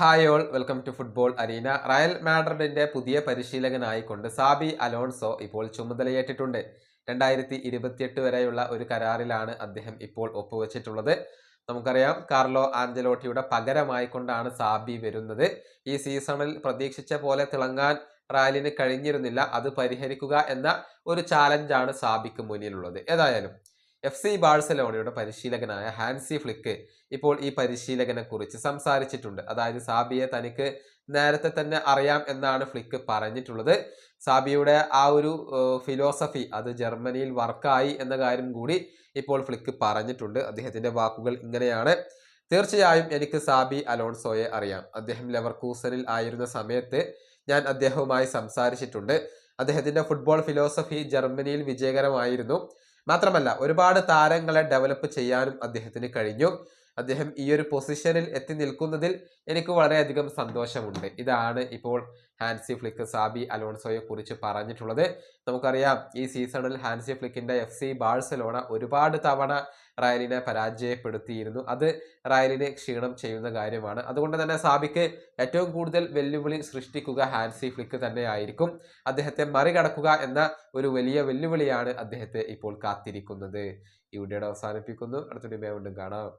Hi all welcome to football arena. Real മാഡ്രിഡിന്റെ പുതിയ പരിശീലകനായിക്കൊണ്ട് Xabi Alonso ഇപ്പോൾ ചുമതലയേറ്റിട്ടുണ്ട്. രണ്ടായിരത്തി ഇരുപത്തിയെട്ട് വരെയുള്ള ഒരു കരാറിലാണ് അദ്ദേഹം ഇപ്പോൾ ഒപ്പുവെച്ചിട്ടുള്ളത്. നമുക്കറിയാം കാർലോ ആഞ്ചലോട്ടിയുടെ പകരമായിക്കൊണ്ടാണ് സാബി വരുന്നത്. ഈ സീസണിൽ പ്രതീക്ഷിച്ച പോലെ തിളങ്ങാൻ റയലിന് കഴിഞ്ഞിരുന്നില്ല. അത് പരിഹരിക്കുക എന്ന ഒരു ചാലഞ്ചാണ് സാബിക്ക് മുന്നിലുള്ളത്. ഏതായാലും എഫ് സി ബാഴ്സലോണയുടെ പരിശീലകനായ ഹാൻസി ഫ്ലിക്ക് ഇപ്പോൾ ഈ പരിശീലകനെ കുറിച്ച് സംസാരിച്ചിട്ടുണ്ട്. അതായത് സാബിയെ തനിക്ക് നേരത്തെ തന്നെ അറിയാം എന്നാണ് ഫ്ലിക്ക് പറഞ്ഞിട്ടുള്ളത്. സാബിയുടെ ആ ഒരു ഫിലോസഫി അത് ജർമ്മനിയിൽ വർക്കായി എന്ന കാര്യം കൂടി ഇപ്പോൾ ഫ്ലിക്ക് പറഞ്ഞിട്ടുണ്ട്. അദ്ദേഹത്തിന്റെ വാക്കുകൾ ഇങ്ങനെയാണ്. തീർച്ചയായും എനിക്ക് സാബി അലോൺസോയെ അറിയാം. അദ്ദേഹം ലെവർകൂസനിൽ ആയിരുന്ന സമയത്ത് ഞാൻ അദ്ദേഹവുമായി സംസാരിച്ചിട്ടുണ്ട്. അദ്ദേഹത്തിന്റെ ഫുട്ബോൾ ഫിലോസഫി ജർമ്മനിയിൽ വിജയകരമായിരുന്നു. മാത്രമല്ല ഒരുപാട് താരങ്ങളെ ഡെവലപ്പ് ചെയ്യാനും അദ്ദേഹത്തിന് കഴിഞ്ഞു. അദ്ദേഹം ഈ ഒരു പൊസിഷനിൽ എത്തി നിൽക്കുന്നതിൽ എനിക്ക് വളരെയധികം സന്തോഷമുണ്ട്. ഇതാണ് ഇപ്പോൾ ഹാൻസി ഫ്ലിക്ക് സാബി അലോൺസോയെ കുറിച്ച് പറഞ്ഞിട്ടുള്ളത്. നമുക്കറിയാം ഈ സീസണിൽ ഹാൻസി ഫ്ലിക്കിന്റെ എഫ് സി ബാഴ്സലോണ ഒരുപാട് തവണ റയലിനെ പരാജയപ്പെടുത്തിയിരുന്നു. അത് റയലിനെ ക്ഷീണം ചെയ്യുന്ന കാര്യമാണ്. അതുകൊണ്ട് തന്നെ സാബിക്ക് ഏറ്റവും കൂടുതൽ വെല്ലുവിളി സൃഷ്ടിക്കുക ഹാൻസി ഫ്ലിക്ക് തന്നെയായിരിക്കും. അദ്ദേഹത്തെ മറികടക്കുക എന്ന ഒരു വലിയ വെല്ലുവിളിയാണ് അദ്ദേഹത്തെ ഇപ്പോൾ കാത്തിരിക്കുന്നത്. ഈ വീഡിയോയുടെ അവസാനിപ്പിക്കുന്നു. അടുത്തൊരു വീണ്ടും കാണാം.